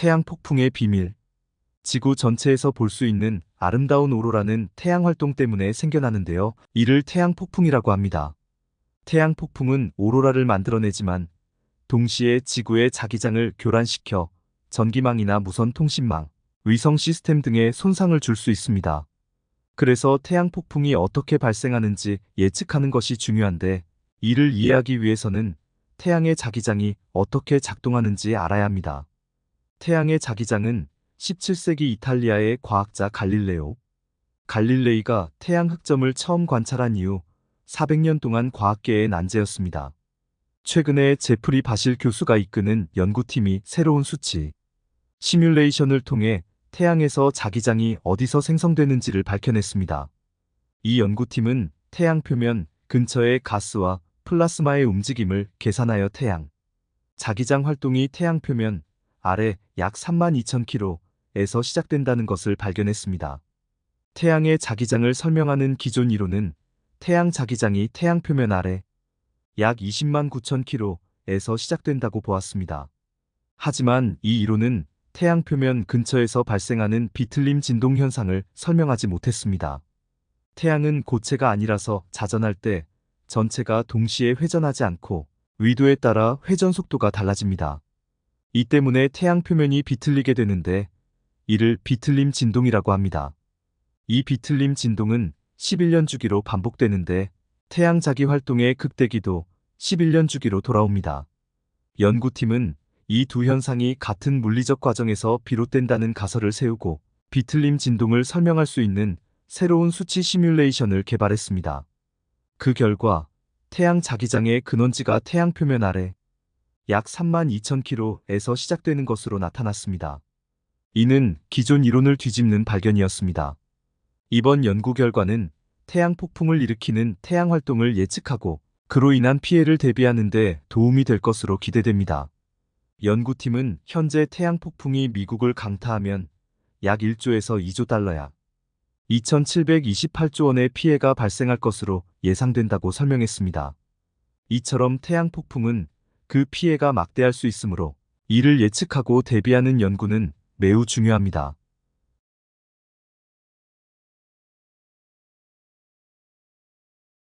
태양 폭풍의 비밀. 지구 전체에서 볼 수 있는 아름다운 오로라는 태양 활동 때문에 생겨나는데요. 이를 태양 폭풍이라고 합니다. 태양 폭풍은 오로라를 만들어내지만 동시에 지구의 자기장을 교란시켜 전기망이나 무선 통신망, 위성 시스템 등에 손상을 줄 수 있습니다. 그래서 태양 폭풍이 어떻게 발생하는지 예측하는 것이 중요한데 이를 이해하기 위해서는 태양의 자기장이 어떻게 작동하는지 알아야 합니다. 태양의 자기장은 17세기 이탈리아의 과학자 갈릴레오. 갈릴레이가 태양 흑점을 처음 관찰한 이후 400년 동안 과학계의 난제였습니다. 최근에 제프리 바실 교수가 이끄는 연구팀이 새로운 수치, 시뮬레이션을 통해 태양에서 자기장이 어디서 생성되는지를 밝혀냈습니다. 이 연구팀은 태양 표면 근처의 가스와 플라스마의 움직임을 계산하여 태양, 자기장 활동이 태양 표면 아래 약 32,000km에서 시작된다는 것을 발견했습니다. 태양의 자기장을 설명하는 기존 이론은 태양 자기장이 태양 표면 아래 약 20만 9천 km에서 시작된다고 보았습니다. 하지만 이 이론은 태양 표면 근처에서 발생하는 비틀림 진동 현상을 설명하지 못했습니다. 태양은 고체가 아니라서 자전할 때 전체가 동시에 회전하지 않고 위도에 따라 회전 속도가 달라집니다. 이 때문에 태양 표면이 비틀리게 되는데 이를 비틀림 진동이라고 합니다. 이 비틀림 진동은 11년 주기로 반복되는데 태양 자기 활동의 극대기도 11년 주기로 돌아옵니다. 연구팀은 이 두 현상이 같은 물리적 과정에서 비롯된다는 가설을 세우고 비틀림 진동을 설명할 수 있는 새로운 수치 시뮬레이션을 개발했습니다. 그 결과 태양 자기장의 근원지가 태양 표면 아래 약 32,000km에서 시작되는 것으로 나타났습니다. 이는 기존 이론을 뒤집는 발견이었습니다. 이번 연구 결과는 태양 폭풍을 일으키는 태양 활동을 예측하고 그로 인한 피해를 대비하는 데 도움이 될 것으로 기대됩니다. 연구팀은 현재 태양 폭풍이 미국을 강타하면 약 1조에서 2조 달러야 2728조 원의 피해가 발생할 것으로 예상된다고 설명했습니다. 이처럼 태양 폭풍은 그 피해가 막대할 수 있으므로 이를 예측하고 대비하는 연구는 매우 중요합니다.